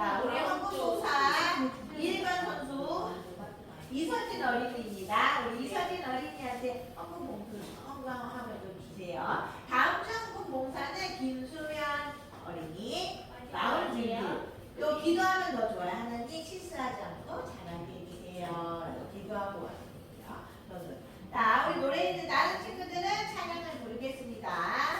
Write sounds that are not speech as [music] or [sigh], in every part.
자, 우리 헌금 봉사 1번 선수 이서진 어린이입니다. 우리 이서진 어린이한테 헌금 봉투 헌금함을 좀 주세요. 다음 주 헌금 봉사는 김수현 어린이 마을 준비. 또 기도하면 더 좋아요. 하나님 실수하지 않고 잘하게 해주세요. 기도하고 왔습니다. 자, 우리 노래 있는 다른 친구들은 찬양을 부르겠습니다.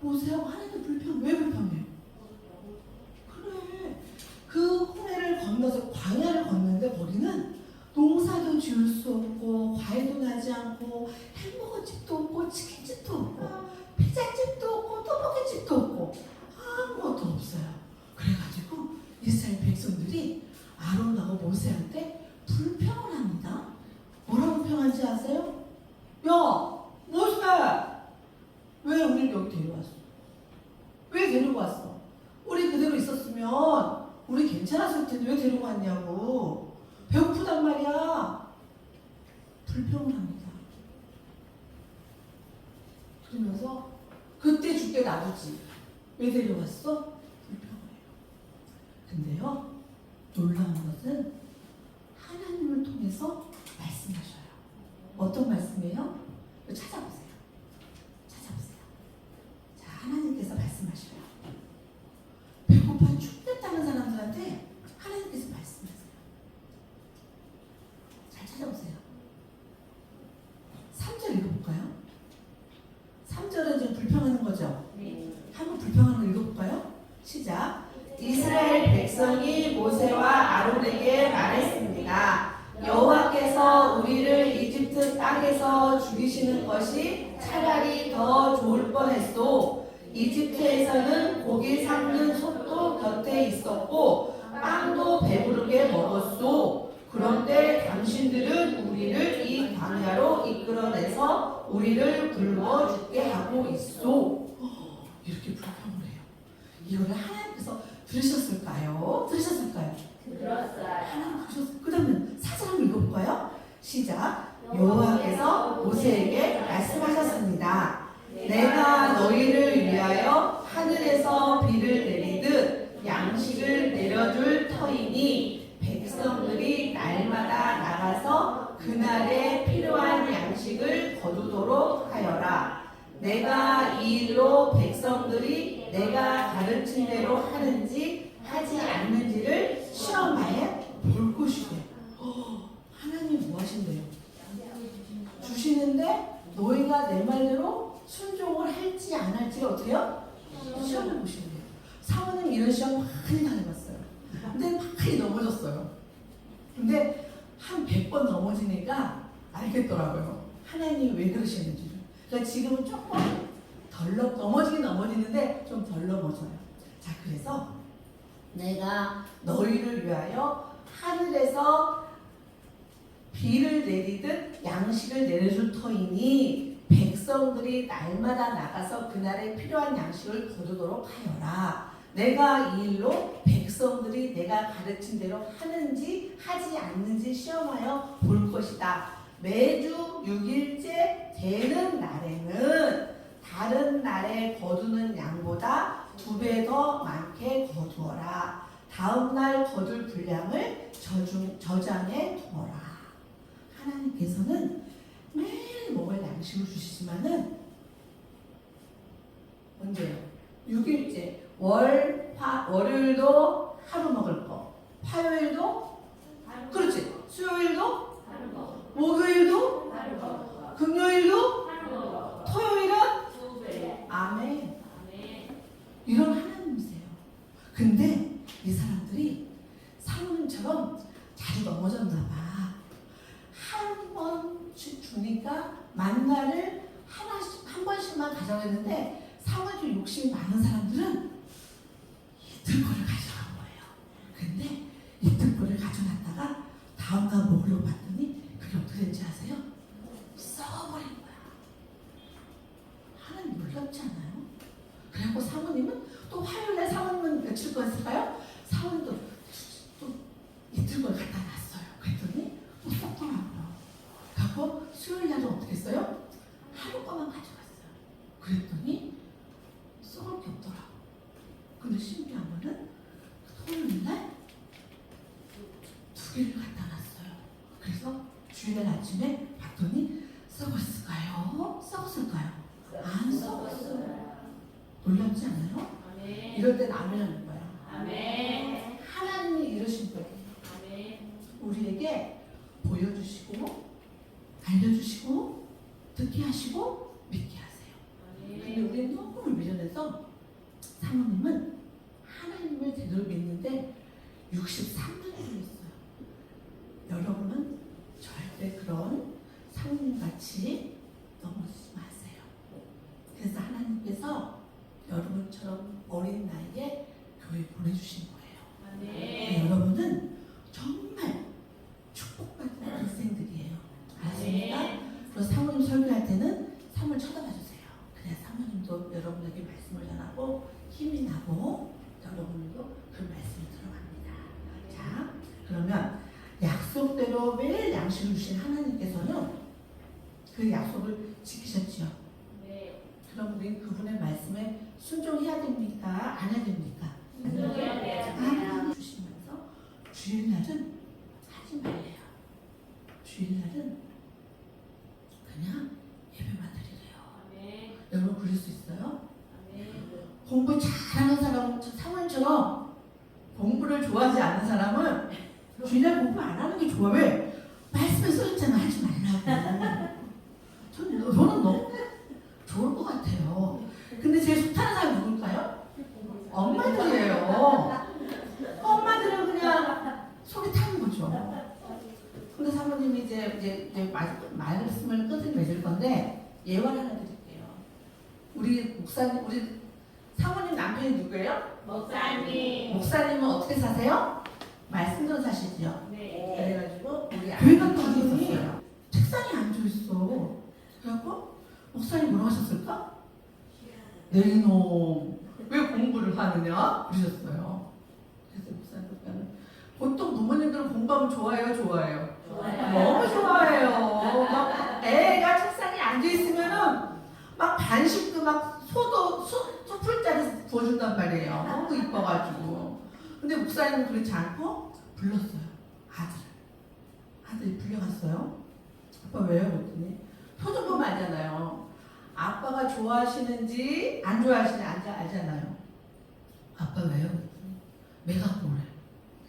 모세하고 하나님 불평 왜 불평해요? 그래 그 홍해를 건너서 광야를 걷는데 거기는 농사도 지을 수 없고 과일도 나지 않고 햄버거 집도 없고 치킨 집도 없고 피자 집도 없고 떡볶이 집도 없고 아무것도 없어요. 그래가지고 이스라엘 백성들이 아론하고 모세한테 불평을 합니다. 뭐라고 불평한지 아세요? 야 모세 왜 우리를 여기 데려왔어? 왜 데리고 왔어? 우리 그대로 있었으면 우리 괜찮았을 텐데 왜 데리고 왔냐고 배고프단 말이야 불평을 합니다 그러면서 그때 죽게 놔두지 왜 데려왔어? 불평을 해요 근데요 놀라운 것은 하나님을 통해서 말씀하셔요 어떤 말씀이에요? 이거 찾아보세요 찾아보세요. 자, 하나님께서 말씀하셔요. 배고파 죽겠다는 사람들한테 하나님께서 말씀하세요. 잘 찾아보세요. 3절 읽어볼까요? 3절은 지금 불평하는 거죠? 한번 불평하는 거 읽어볼까요? 시작. 이스라엘 백성이 모세와 아론에게 말했습니다. 여호와께서 우리를 이집트 땅에서 죽이시는 것이 차라리 더 좋을 뻔했소. 이집트에서는 고기 삶는 솥도 곁에 있었고 빵도 배부르게 먹었소. 그런데 당신들은 우리를 이 광야로 이끌어내서 우리를 굶어 죽게 하고 있소. [gasps] 이렇게. 이거를 하나님께서 들으셨을까요? 들으셨을까요? 들었어요. 하나님 그러셨. 그 다음에 사절 한번 읽어볼까요? 시작. 여호와께서 모세에게 말씀하셨습니다. 내가 너희를 위하여 하늘에서 비를 내리듯 양식을 내려줄 터이니 백성들이 날마다 나가서 그날에 필요한 양식을 거두도록 하여라. 내가 이 일로 백성들이 내가 가르친 대로 하는지 하지 않는지를 시험하여 볼 것이래. 어, 하나님 뭐 하신대요? 주시는데 너희가 내 말대로 순종을 할지 안 할지를 어떻게 해요? 시험해 보시는데요. 사모님 이런 시험 많이 당해봤어요. 근데 많이 넘어졌어요. 근데 한 100번 넘어지니까 알겠더라고요. 하나님이 왜 그러시는지를. 그러니까 지금은 조금 덜 넘, 넘어지긴 넘어지는데 좀 덜 넘어져요. 자, 그래서 내가 너희를 위하여 하늘에서 비를 내리듯 양식을 내려줄 터이니 백성들이 날마다 나가서 그날에 필요한 양식을 거두도록 하여라. 내가 이 일로 백성들이 내가 가르친 대로 하는지 하지 않는지 시험하여 볼 것이다. 매주 6일째 되는 날에는 다른 날에 거두는 양보다 두 배 더 많게 거두어라. 다음 날 거둘 분량을 저중, 저장해 두어라. 하나님께서는 매일 먹을 양식을 주시지만은 언제요? 6일째. 월, 화, 월요일도 하루 먹을 거. 화요일도? 그렇지. 수요일도? 목요일도 토요일은 아멘 이런 하나님이세요 근데 이 사람들이 사모님처럼 자주 넘어졌나 봐. 한 주니까 만나를 하나씩 한 번씩만 가져갔는데 사모님 욕심이 많은 사람들은 이틀 거를 가져간 거예요. 근데 이틀 거를 가져놨다가 다음날 먹으려고 봤더니 그게 어떻게 된지 아세요? 썩어버린 거야. 하나님 놀랍지 않아요? 그래갖고 사모님은 또 화요일에 사모님은 며칠 거였을까요? 사모님도 또 이틀 걸 갖다 놨어요. 그랬더니 또 썩더라고요. 그래갖고 수요일 날은 어떻게 했어요? 하루 거만 가져갔어요. 그랬더니 썩을 게 없더라고. 근데 신기한 거는 토요일 날 두 개를 갖다 놨어요. 그래서 주일날 아침에 봤더니 썩었을까요? 썩었을까요? 안 썩었어요. 놀랍지 않아요? 이럴 땐 아멘 하는 거야. 하나님이 이러신 거예요. 우리에게 보여주시고 알려주시고 듣게 하시고 믿게 하세요. 근데 우리는 너무 미련해서 사모님은 하나님을 제대로 믿는데 63년을 했어요. 여러분은 절대 그런 사모님 같이 약속대로 매일 양식을 주신 하나님께서는 그 약속을 지키셨지요. 그럼 우리 그분의 말씀에 순종해야 됩니까? 안 해야 됩니까? 하나님 주시면서 주일날은 하지 말래요. 주일날은 그냥 예배만 드리래요. 여러분 그럴 수 있어요? 공부 잘하는 사람은 저 사모님처럼 공부를 좋아하지 않는 사람은 주일날 공부 안 하는 게 좋아. 왜? 말씀에 써있잖아. 하지 말라고. 저는, 저는 너무 좋을 것 같아요. 근데 제일 좋다는 사람이 누굴까요? 엄마들이에요. 엄마들은 그냥 속이 타는 거죠. 근데 사모님이 이제, 이제, 이제 말, 말씀을 끝을 맺을 건데 예언 하나 드릴게요. 우리 목사님, 우리 사모님 남편이 누구예요? 목사님은 어떻게 사세요? 말씀대로 사시죠. 그래가지고 우리 교회 갔다 있었어요. 책상에 앉아 있어. 그래갖고 목사님 뭐라고 하셨을까? 내 이놈 왜 공부를 하느냐? 그러셨어요. 그래서 목사님께는 보통 부모님들은 공부하면 좋아해요, 좋아해요. 너무 좋아해요. 막 애가 책상에 앉아 있으면은 막 반씩도 막 소도 소, 소풀자리 부어준단 말이에요. 너무 이뻐가지고. 근데 목사님은 그렇지 않고 불렀어요. 아들을. 아들이 불려갔어요. 아빠 왜요? 그랬더니 표정 보면 알잖아요. 아빠가 좋아하시는지 안 좋아하시는지 알- 알잖아요. 아빠 왜요? 매가 뭐래?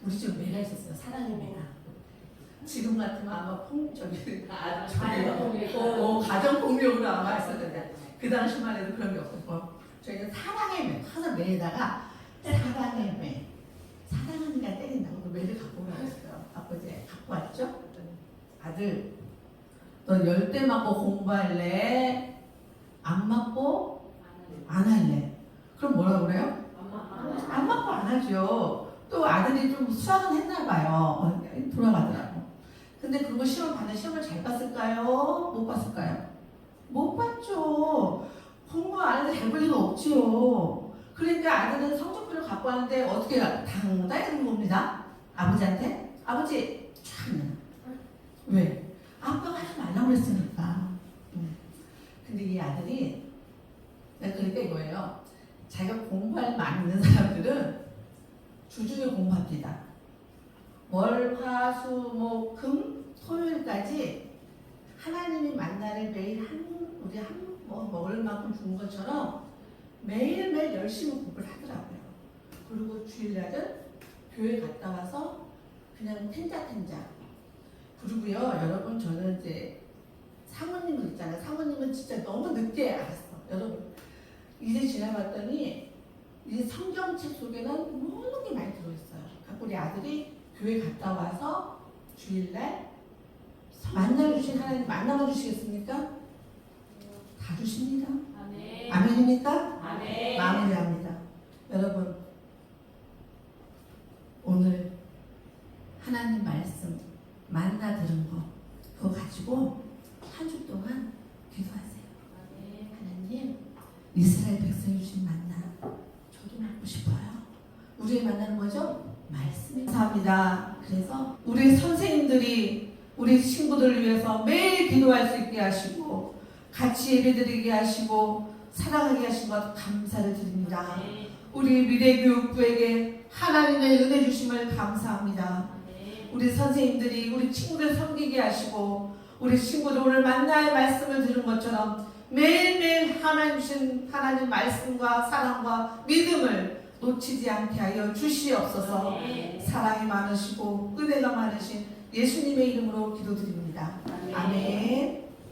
우리 집에 매가 있었어요. 사랑의 매가. 지금 같으면 아마 콩 저기 저기 어, 어, 가정 폭력으로 아마 했었는데 그 당시만 해도 그런 게 없었고 저희는 사랑의 매 항상 매에다가 사랑의 매 사랑하니까 때린다고 그 매를 갖고 오라고 했어요. 이제 갖고 아들 너 열대 맞고 공부할래? 안 맞고 안 할래? 그럼 뭐라 그래요? 안 맞고 안 하죠. 또 아들이 좀 수학은 했나 봐요. 어, 돌아가더라고. 근데 그거 시험 받는 시험을 잘 봤을까요? 못 봤을까요? 못 봤죠. 공부 안 해도 잘 볼 리가 없지요. 그러니까 아들은 성적표를 갖고 왔는데 어떻게 그런 겁니다. 아버지한테 아버지 참 왜? 아빠가 하지 말라고 그랬으니까. 음. 근데 이 아들이 그러니까 이거예요. 자기가 공부할 많이 있는 사람들은 주중에 공부합니다. 월, 화, 수, 목, 금, 토요일까지 하나님이 만나를 매일 한 우리 한 뭐 먹을 만큼 준 것처럼 매일매일 열심히 공부를 하더라고요. 그리고 주일날은 교회 갔다 와서 그냥 텐자텐자. 그리고요, 여러분 저는 이제 사모님들 있잖아요. 사모님은 진짜 너무 늦게 알았어. 여러분 이제 지나봤더니 이 성경책 속에는 모든 게 많이 들어있어요. 그러니까 우리 아들이 교회 갔다 와서 주일날 만나 주신 하나님 만나봐 주시겠습니까? 다 주십니다. 아멘입니까? 마무리합니다. 여러분 오늘 하나님 말씀 만나 들은 거 그거 가지고 한 주 동안 기도하세요. 하나님 이스라엘 백성 주신 만나 저도 먹고 싶어요. 우리의 만나는 뭐죠? 말씀이 감사합니다. 그래서 우리 선생님들이 우리 친구들을 위해서 매일 기도할 수 있게 하시고 같이 예배드리게 하시고 사랑하게 하신 것 감사를 드립니다. 우리 미래교육부에게 하나님의 은혜 주심을 감사합니다. 우리 선생님들이 우리 친구들 섬기게 하시고 우리 친구들 오늘 만나의 말씀을 들은 것처럼 매일매일 하나님 주신 하나님 말씀과 사랑과 믿음을 놓치지 않게 하여 주시옵소서 사랑이 많으시고 은혜가 많으신 예수님의 이름으로 기도드립니다. 아멘.